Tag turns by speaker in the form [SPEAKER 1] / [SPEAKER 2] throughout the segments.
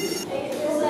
[SPEAKER 1] Thank
[SPEAKER 2] you.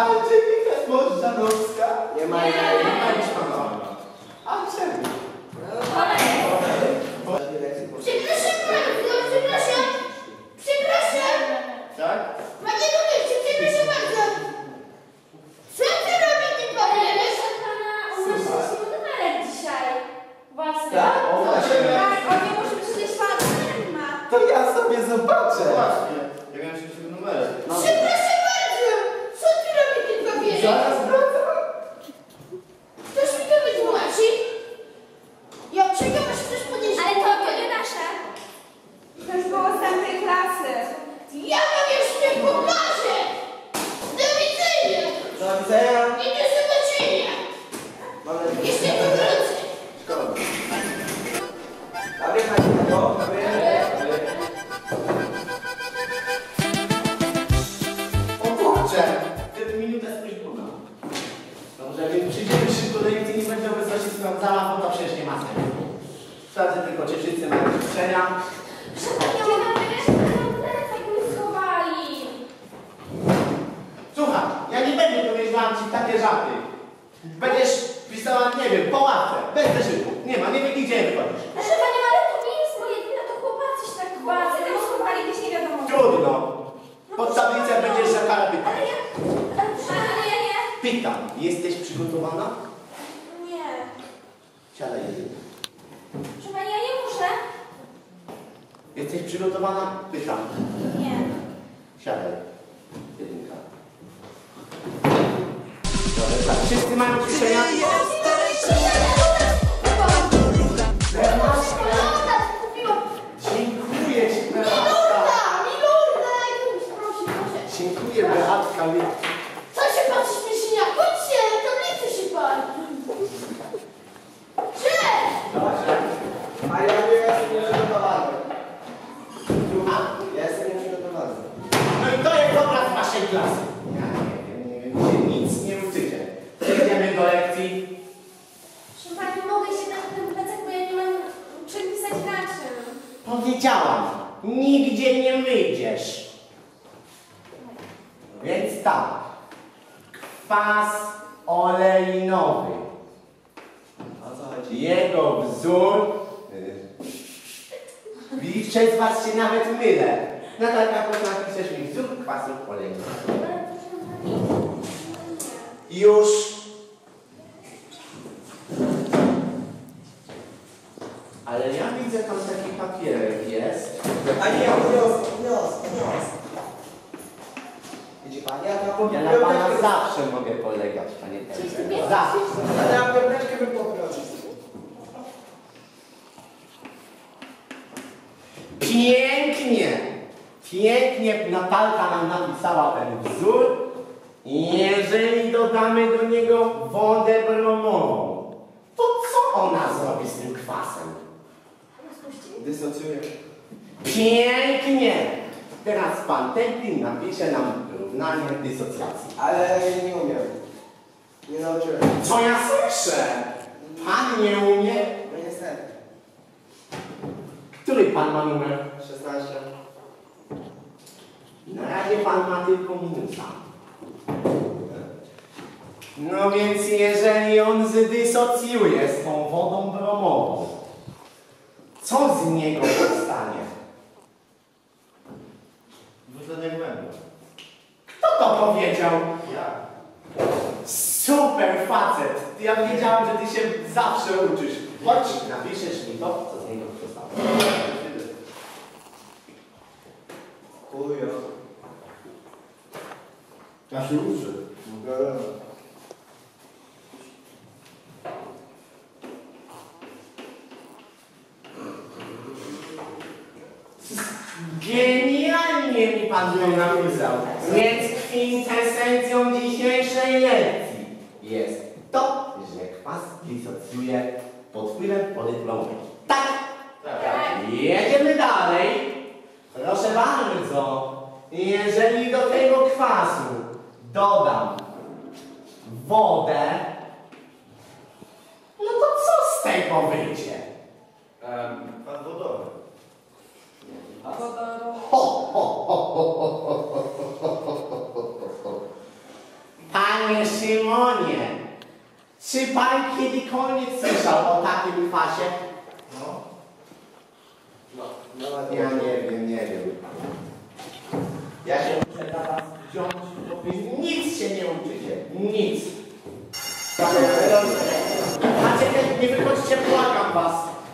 [SPEAKER 2] Ale
[SPEAKER 3] ty
[SPEAKER 1] nie Janowska? Nie ma jej. Nie
[SPEAKER 4] ma
[SPEAKER 2] 你
[SPEAKER 4] 们去谁呀？Przez was się nawet mylę.
[SPEAKER 2] No Nadal na
[SPEAKER 4] początku chcesz mi wzór
[SPEAKER 2] kwasu
[SPEAKER 4] kolejny. Już pan Teplin napisze nam równanie dysocjacji.
[SPEAKER 2] Ale nie umiem. Nie nauczyłem.
[SPEAKER 4] Co ja słyszę? Pan nie umie?
[SPEAKER 2] No niestety.
[SPEAKER 4] Który pan ma numer?
[SPEAKER 2] 16.
[SPEAKER 4] Na razie pan ma tylko minusa. No więc jeżeli on zdysocjuje z tą wodą bromową, co z niego powstanie?
[SPEAKER 5] Dwutlenek węgla.
[SPEAKER 4] Kto to powiedział?
[SPEAKER 5] Ja.
[SPEAKER 4] Super facet! Ja wiedziałem, że ty się zawsze uczysz. Chodź, napiszesz mi to, co z niego powstało.
[SPEAKER 2] Chujo.
[SPEAKER 5] Ja się uczę.
[SPEAKER 4] Genialnie mi pan to napisał. Więc kwintesencją dzisiejszej lekcji jest to, że kwas disocjuje pod wpływem wody plombowej. Tak?
[SPEAKER 5] Tak.
[SPEAKER 4] Jedziemy dalej. Proszę bardzo. Jeżeli do tego kwasu dodam wodę, no to co z tego wyjdzie?
[SPEAKER 5] Pan wodowy.
[SPEAKER 4] Panie Szymonie, czy pan kiedykolwiek słyszał o takim kwasie?
[SPEAKER 5] No.
[SPEAKER 2] No. No,
[SPEAKER 4] Ja nie wiem, nie wiem. Ja się muszę dla was wziąć, bo wy nic się nie uczycie. Nic. Macie, nie wychodźcie, błagam was.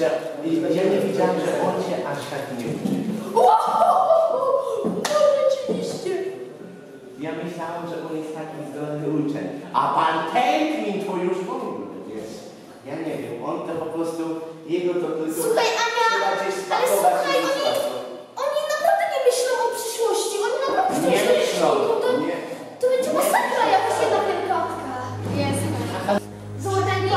[SPEAKER 4] Że ja nie wiedziałem, że on się aż tak nie uczy.
[SPEAKER 3] No rzeczywiście.
[SPEAKER 4] Ja myślałem, że on jest taki zdolny uczeń. A pan Templin to już w ogóle. Ja nie wiem, on to po prostu, jego to tylko...
[SPEAKER 3] Słuchaj, Ania, ale słuchaj, oni, oni naprawdę nie myślą o przyszłości. Oni naprawdę chcą
[SPEAKER 4] Nie
[SPEAKER 3] się
[SPEAKER 4] myślą,
[SPEAKER 3] To,
[SPEAKER 4] nie.
[SPEAKER 3] to będzie masakra jakaś jedna wielka.
[SPEAKER 1] Jest.
[SPEAKER 3] Złotego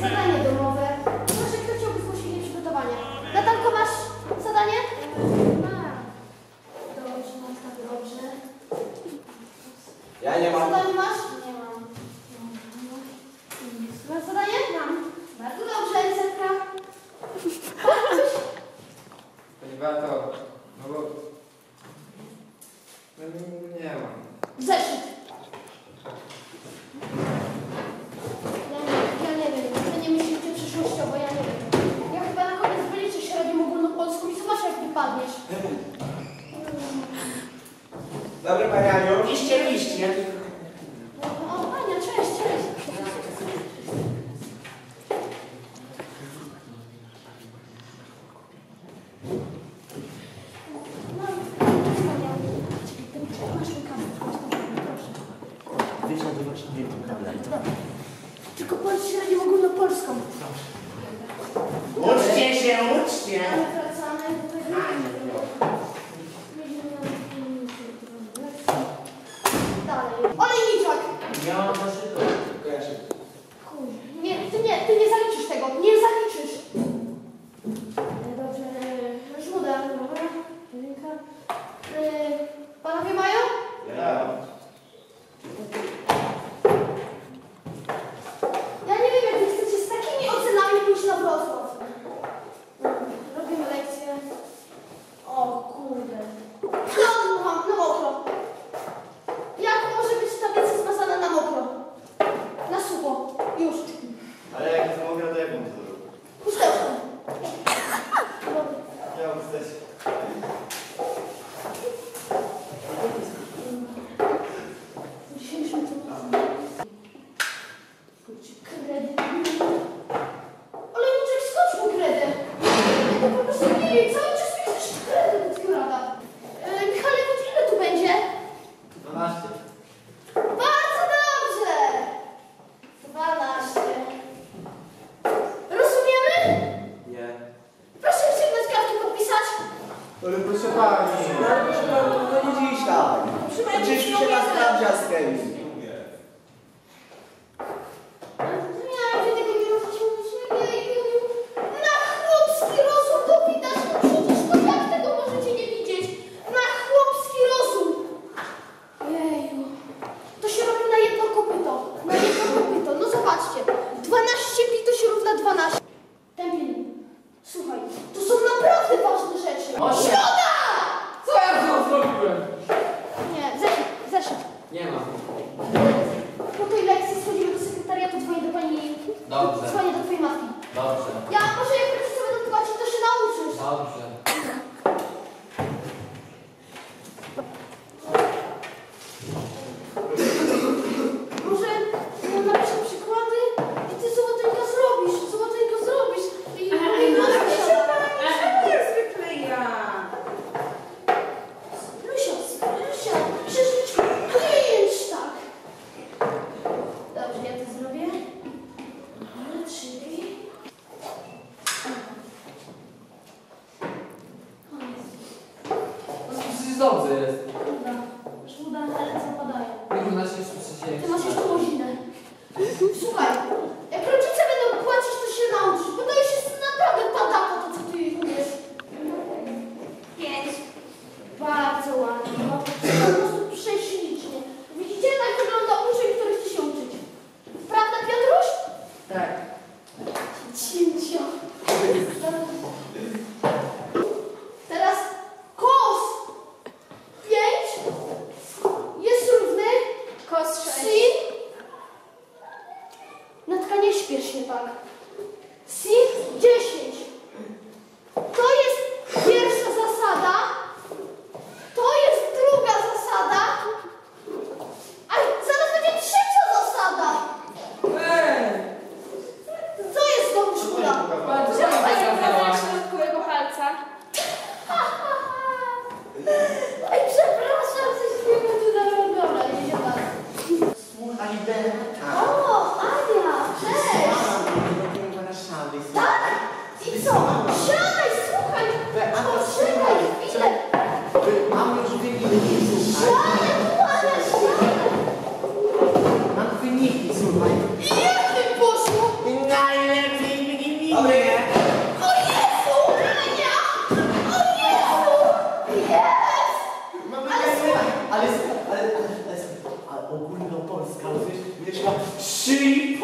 [SPEAKER 3] Zadanie domowe. Proszę, kto chciałby zgłosić nieprzygotowanie? Natanko, masz zadanie?
[SPEAKER 6] Beato, no bo... No nie mam.
[SPEAKER 3] Zeszyt. Ja nie, ja nie wiem, wy nie myślicie przyszłościowo, ja nie wiem. Ja chyba na koniec wyliczę średnią ogólnopolską i zobacz jak wypadniesz.
[SPEAKER 2] Dobry Pani Aniu.
[SPEAKER 4] Liście, liście.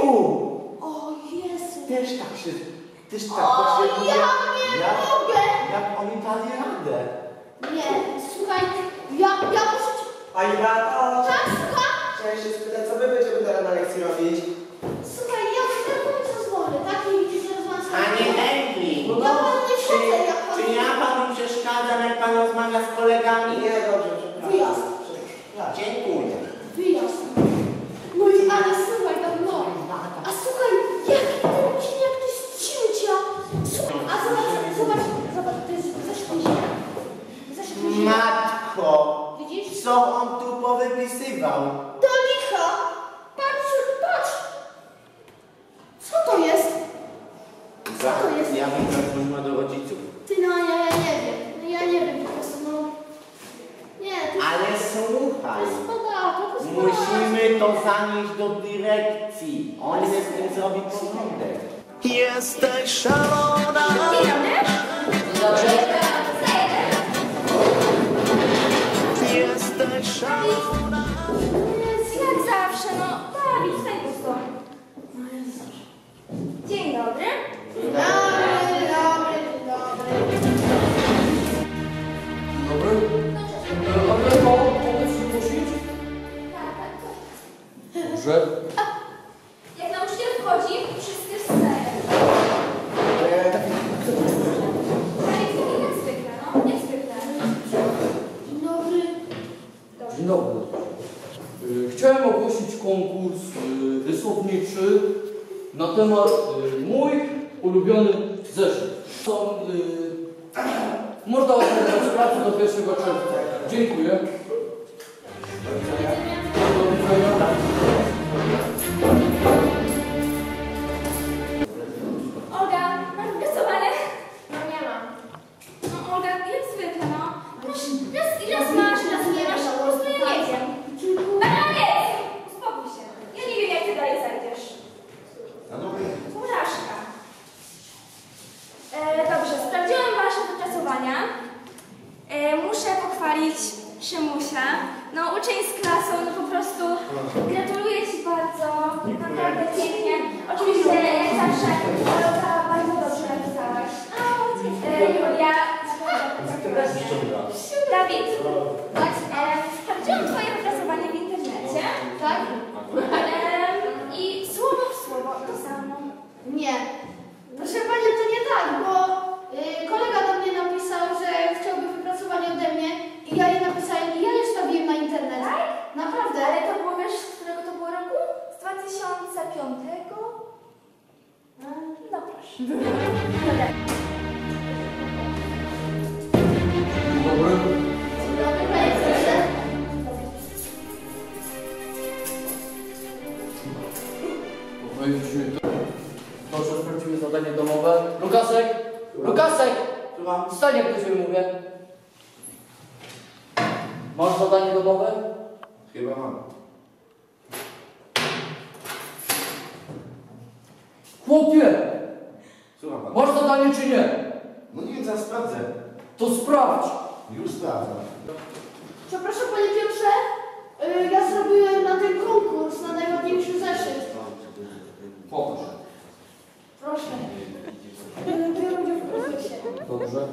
[SPEAKER 3] U. O Jezu.
[SPEAKER 4] Też tak się, też tak
[SPEAKER 3] o,
[SPEAKER 4] właśnie
[SPEAKER 3] ja nie
[SPEAKER 4] jak,
[SPEAKER 3] mogę.
[SPEAKER 4] Jak oni dali radę.
[SPEAKER 3] Nie, słuchaj, ja, ja muszę...
[SPEAKER 2] Pani Beato.
[SPEAKER 3] Tak, słucham?
[SPEAKER 2] Chciałem się spytać, co wy będziemy teraz na lekcji robić?
[SPEAKER 3] Słuchaj, ja już tak końcu rozmowy, tak? Nie no, widzisz, że rozmawiam z
[SPEAKER 4] A nie Emily.
[SPEAKER 3] Ja no, panu nie siedzę, jak pan...
[SPEAKER 4] Czy ja panu przeszkadzam, jak pan rozmawia z kolegami?
[SPEAKER 2] Nie, dobrze, przepraszam.
[SPEAKER 3] Wyjazd.
[SPEAKER 4] Dziękuję. Co on tu powypisywał?
[SPEAKER 3] To licho! Patrz, patrz! Co to jest? Co to jest?
[SPEAKER 4] Ja bym tak do rodziców.
[SPEAKER 3] Ty no, ja, ja nie wiem. No, ja nie wiem po prostu, no. Nie,
[SPEAKER 4] Ale słuchaj.
[SPEAKER 3] To.
[SPEAKER 4] Musimy to zanieść do dyrekcji. On jest z tym zrobi porządek.
[SPEAKER 7] Jesteś szalona!
[SPEAKER 6] Dobrze. na temat y, mój ulubiony zeszyt. Są, y, można oddać pracę do 1 czerwca. Dziękuję. Zadanie czy nie?
[SPEAKER 2] No nie wiem, zaraz sprawdzę.
[SPEAKER 6] To sprawdź.
[SPEAKER 2] Już sprawdzam.
[SPEAKER 3] Przepraszam Panie Piotrze, y, ja zrobiłem na ten konkurs na najładniejszy zeszyt.
[SPEAKER 6] Pokaż.
[SPEAKER 3] Proszę. Będę biorą udział w konkursie.
[SPEAKER 6] Dobrze.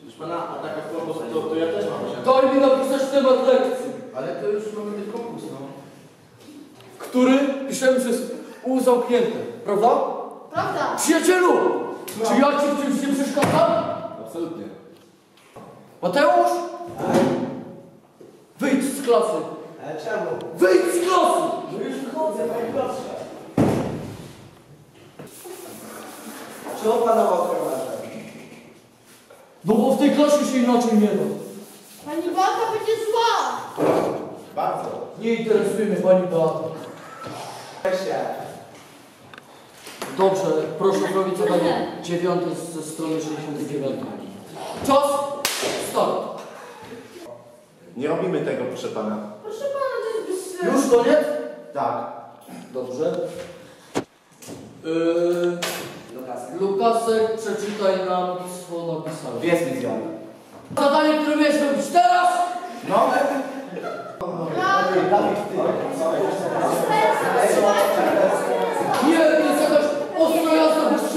[SPEAKER 2] Proszę pana, a taka propos, to, to ja też mam.
[SPEAKER 6] Daj mi napisać temat lekcji,
[SPEAKER 2] Ale to już mamy ten konkurs, no.
[SPEAKER 6] który piszemy przez U zamknięte, prawda?
[SPEAKER 3] Prawda?
[SPEAKER 6] Przyjacielu! Czy ja Ci w czymś nie przeszkadzam?
[SPEAKER 2] Absolutnie.
[SPEAKER 6] Mateusz! Wyjdź z klasy!
[SPEAKER 5] Ale czemu?
[SPEAKER 6] Wyjdź z klasy!
[SPEAKER 5] No już wychodzę, panie Piotrze. Czy opanował formatę?
[SPEAKER 6] No bo w tej klasie się inaczej nie da.
[SPEAKER 3] Pani Beata będzie zła.
[SPEAKER 2] Bardzo.
[SPEAKER 6] Nie interesuje mnie Pani Beata.
[SPEAKER 5] Się.
[SPEAKER 6] Dobrze, proszę zrobić zadanie dziewiąte z- ze strony 69. Czas! Start!
[SPEAKER 2] Nie robimy tego, proszę pana.
[SPEAKER 3] Proszę Pana, to jest bez.
[SPEAKER 6] Już koniec?
[SPEAKER 2] Tak.
[SPEAKER 6] Dobrze. Yy, Lukasek, przeczytaj nam, co napisałeś.
[SPEAKER 2] Jest mi zjadł.
[SPEAKER 6] Zadanie, które miałeś robić teraz!
[SPEAKER 2] No.
[SPEAKER 6] Nie,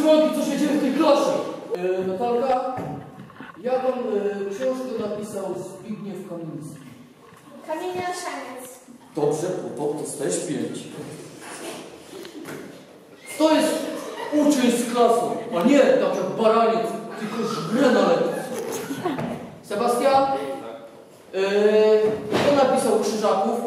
[SPEAKER 6] trzymanki, co się dzieje w tej klasie. Yy, Natalka, jaką yy, książkę napisał Zbigniew Kamiński?
[SPEAKER 8] Kamienia szaniec.
[SPEAKER 6] Dobrze, chłopak, dostajesz pięć. To jest uczeń z klasą, a nie tak jak baraniec, tylko żre na. Sebastian? Yy, kto napisał Krzyżaków?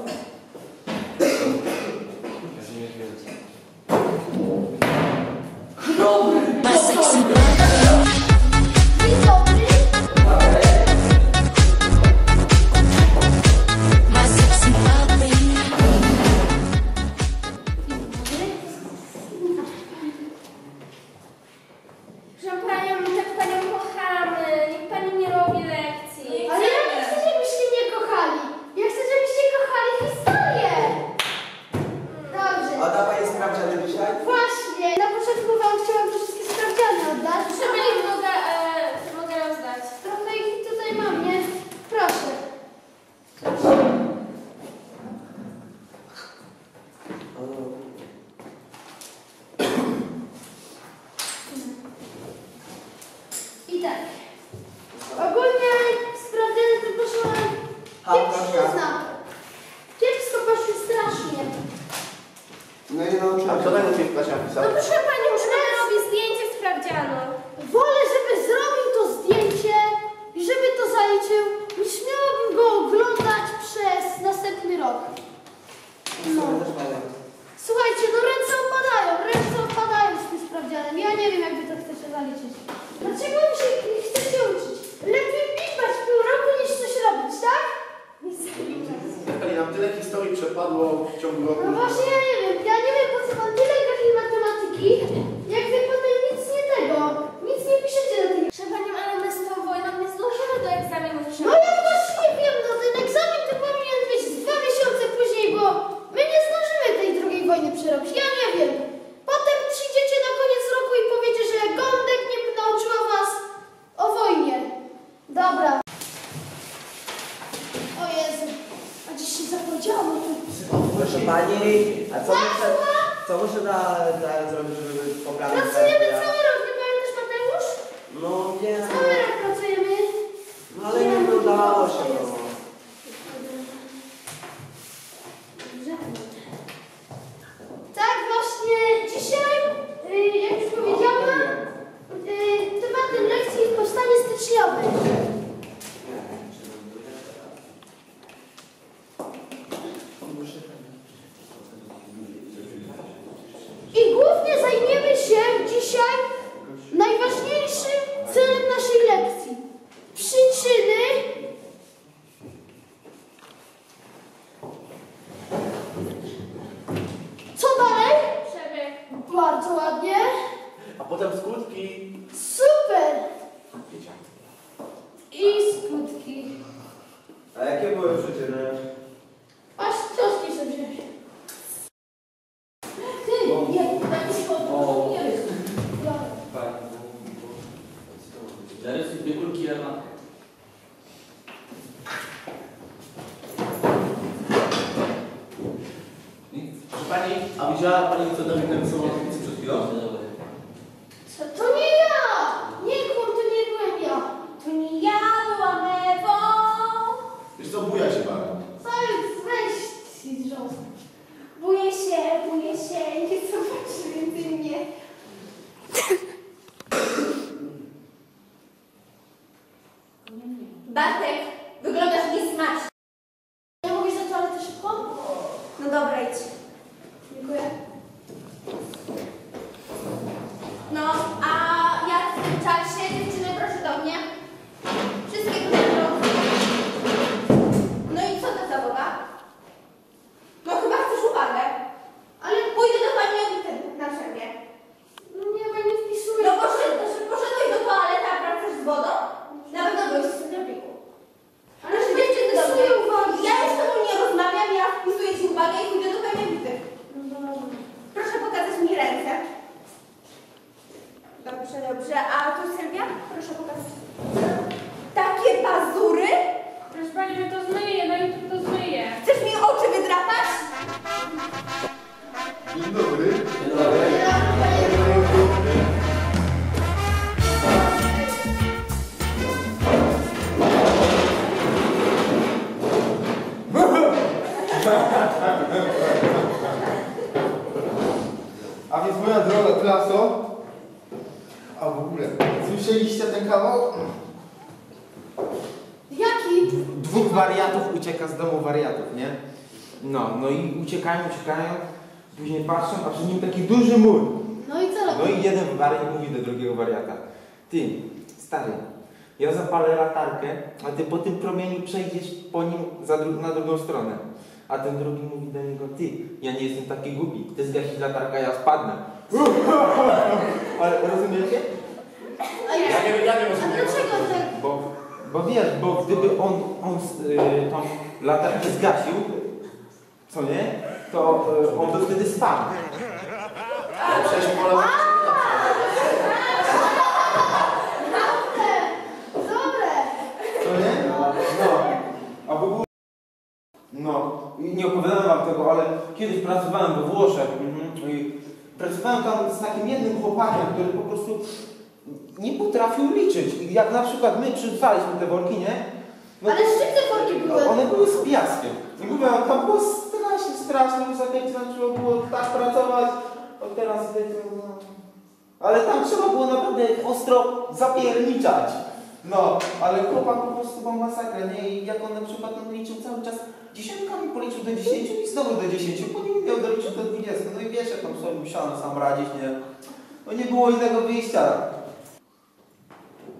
[SPEAKER 5] A
[SPEAKER 2] patrzą, a przy nim taki duży mur.
[SPEAKER 3] No i co
[SPEAKER 2] No i jeden wariat mówi do drugiego wariata. Ty, stary, ja zapalę latarkę, a ty po tym promieniu przejdziesz po nim za dru- na drugą stronę. A ten drugi mówi do niego, ty, ja nie jestem taki głupi, ty zgasisz latarkę, ja spadnę. Ale rozumiecie?
[SPEAKER 3] A ja,
[SPEAKER 4] Ja nie, ja nie
[SPEAKER 3] a
[SPEAKER 4] rozumiem.
[SPEAKER 3] dlaczego tak?
[SPEAKER 2] Bo, bo wiesz, bo gdyby on, on y, tą latarkę zgasił, co nie, to y, on by wtedy spadł.
[SPEAKER 4] Przecież.
[SPEAKER 3] Dobre.
[SPEAKER 2] Co nie? No. A w ogóle... No, nie opowiadałem wam tego, ale kiedyś pracowałem we Włoszech mhm, i pracowałem tam z takim jednym chłopakiem, który po prostu nie potrafił liczyć. I jak na przykład my przyrzucaliśmy te worki, nie? No,
[SPEAKER 3] Ale z czym te worki były?
[SPEAKER 2] one były z piaskiem. I mówię, tam było strasznie, lat trzeba było tak pracować, a teraz no. Ale tam trzeba było naprawdę ostro zapierniczać. No, ale chłopak po prostu był masakra, nie? I jak on na przykład on liczył cały czas dziesiątkami, policzył do 10 i znowu do 10, później miał doliczyć do 20. No i wiesz, jak tam sobie musiałem sam radzić, nie? No nie było innego wyjścia.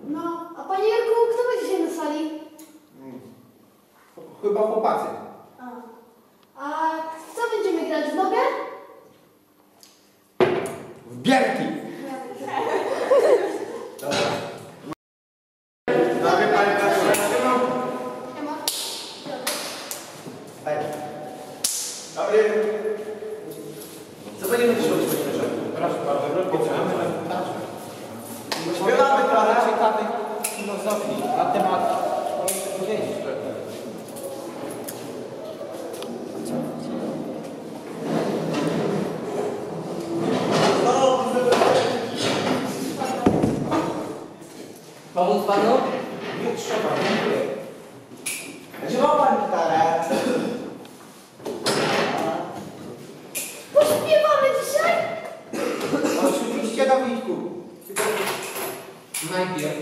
[SPEAKER 3] No, a Panie Jarku, kto będzie dzisiaj na sali?
[SPEAKER 2] Mm. Chyba chłopacy.
[SPEAKER 3] A, co będziemy grać w nogę?
[SPEAKER 2] W bierki!
[SPEAKER 3] Nie ma.
[SPEAKER 2] Dobry. Co będziemy dzisiaj robić Proszę bardzo, Śpiewamy parę ciekawych filozofii na temat powiedzieć.
[SPEAKER 6] Pomóc panu?
[SPEAKER 2] Nie trzeba, dziękuję.
[SPEAKER 5] Gdzie ma pan gitarę?
[SPEAKER 3] Pośpiewamy dzisiaj?
[SPEAKER 2] Oczywiście, Dawidku. Tylko
[SPEAKER 6] Najpierw.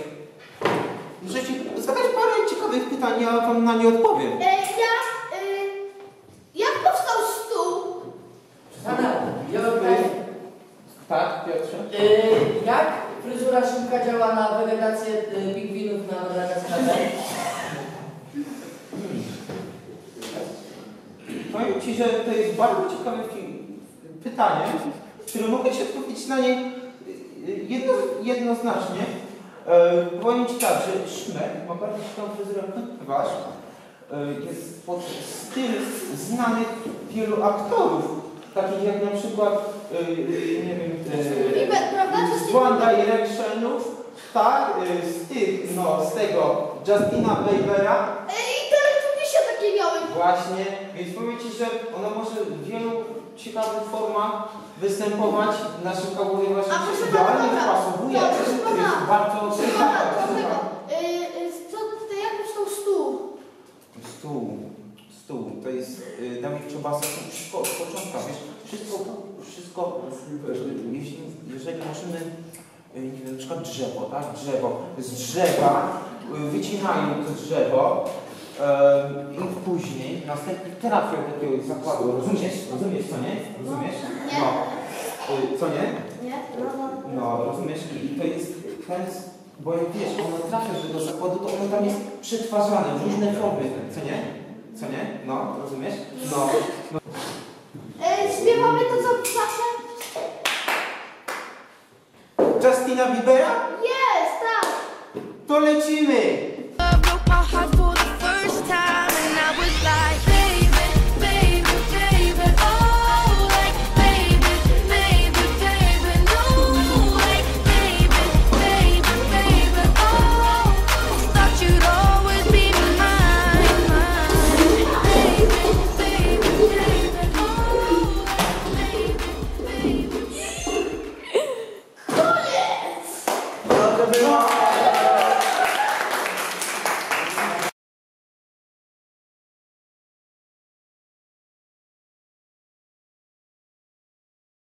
[SPEAKER 2] muszę ci zadać parę ciekawych pytań, ja wam na nie odpowiem.
[SPEAKER 3] E, ja... Y, jak powstał stół?
[SPEAKER 9] Pana, ja mam
[SPEAKER 2] Wy-
[SPEAKER 9] pytanie.
[SPEAKER 2] Tak, Piotrze?
[SPEAKER 9] Yy, jak fryzura szybka działa na wegetację yy, pingwinów na Madagaskarze?
[SPEAKER 2] Powiem ci, że to jest bardzo ciekawe fi- pytanie, które mogę ci odpowiedzieć na nie y, jedno, jednoznacznie. E, powiem ci tak, że Szmek ciekawą fryzurę, ponieważ e, jest pod styl znanych wielu aktorów, takich jak na przykład, e, nie wiem, e, z One Directionów, tak, z tych, no, z tego Justina Biebera,
[SPEAKER 3] I teletubisie takie miały.
[SPEAKER 2] Właśnie, więc powiem Ci, że ona może w wielu ciekawych formach występować w naszym kaburie właśnie
[SPEAKER 3] A
[SPEAKER 2] się
[SPEAKER 3] proszę
[SPEAKER 2] idealnie
[SPEAKER 3] proszę
[SPEAKER 2] To
[SPEAKER 3] pana.
[SPEAKER 2] jest bardzo ciekawe.
[SPEAKER 3] Stół,
[SPEAKER 2] stół, to jest y, Dawid Czobasa, to wszystko od początka, wiesz, wszystko, wszystko, jeśli, jeżeli możemy, y, nie wiem, na przykład drzewo, tak, drzewo, z drzewa y, wycinają to drzewo y, i później następnie trafią do takiego zakładu, rozumiesz, rozumiesz co nie, rozumiesz? No, y, co nie?
[SPEAKER 3] Nie? No, no.
[SPEAKER 2] No, rozumiesz? I i to jest ten, bo jak wiesz, ono trafia do tego zakładu, to ono tam jest przetwarzane w różne formy, co nie? Co nie? No, rozumiesz? No.
[SPEAKER 3] E, śpiewamy to co zawsze?
[SPEAKER 2] Justina Biebera?
[SPEAKER 3] Jest, tak.
[SPEAKER 2] To lecimy!